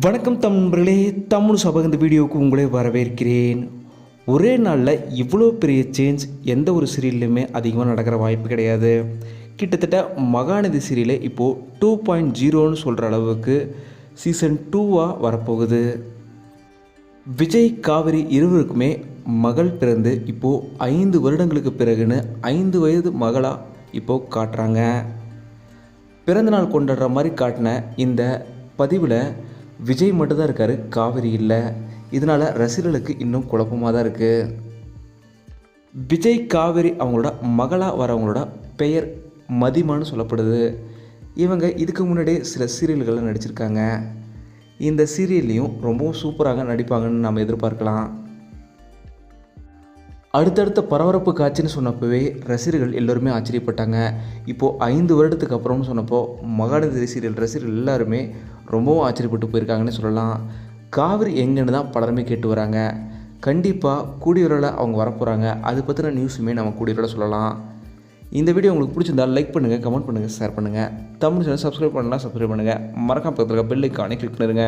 வணக்கம் தமிழர்களே தமிழ் சபை இந்த வீடியோவுக்கு உங்களே வரவேற்கிறேன். ஒரே நாளில் இவ்வளோ பெரிய சேஞ்ச் எந்த ஒரு சீரியல்லையுமே அதிகமாக நடக்கிற வாய்ப்பு கிடையாது. கிட்டத்தட்ட மகாநதி சீரியலே இப்போது டூ பாயிண்ட் ஜீரோன்னு சொல்கிற அளவுக்கு சீசன் டூவாக வரப்போகுது. விஜய் காவிரி இருவருக்குமே மகள் பிறந்து இப்போது ஐந்து வருடங்களுக்கு பிறகுன்னு ஐந்து வயது மகளாக இப்போது காட்டுறாங்க. பிறந்தநாள் கொண்டாடுற மாதிரி காட்டின இந்த பதிவில் விஜய் மட்டும்தான் இருக்கார் காவிரி இல்லை. இதனால் ரசிகர்களுக்கு இன்னும் குழப்பமாக தான் இருக்குது விஜய் காவிரி அவங்களோட மகளாக வரவங்களோட பெயர் மதிமான்னு சொல்லப்படுது. இவங்க இதுக்கு முன்னாடியே சில சீரியல்களில் நடிச்சிருக்காங்க. இந்த சீரியல்லையும் ரொம்பவும் சூப்பராக நடிப்பாங்கன்னு நம்ம எதிர்பார்க்கலாம். அடுத்தடுத்த பரபரப்பு காட்சின்னு சொன்னப்பவே ரசிகர்கள் எல்லோருமே ஆச்சரியப்பட்டாங்க. இப்போது ஐந்து வருடத்துக்கு அப்புறம்னு சொன்னப்போ மகாநதி சீரியல் ரசிகர்கள் எல்லாருமே ரொம்பவும் ஆச்சரியப்பட்டு போயிருக்காங்கன்னு சொல்லலாம். காவிரி எங்கன்னு தான் பலருமே கேட்டு வராங்க. கண்டிப்பாக கூடிய அவங்க வரப்போகிறாங்க அது பற்றின நியூஸுமே நம்ம கூடிய சொல்லலாம். இந்த வீடியோ உங்களுக்கு பிடிச்சிருந்தா லைக் பண்ணுங்கள் கமெண்ட் பண்ணுங்கள் ஷேர் பண்ணுங்கள் தமிழ் சேனல் சப்ஸ்கிரைப் பண்ணலாம் சப்ஸ்கிரைப் பண்ணுங்கள் மறக்காம பக்கத்தில் பெல் ஐக்கானே கிளிக் பண்ணிடுங்க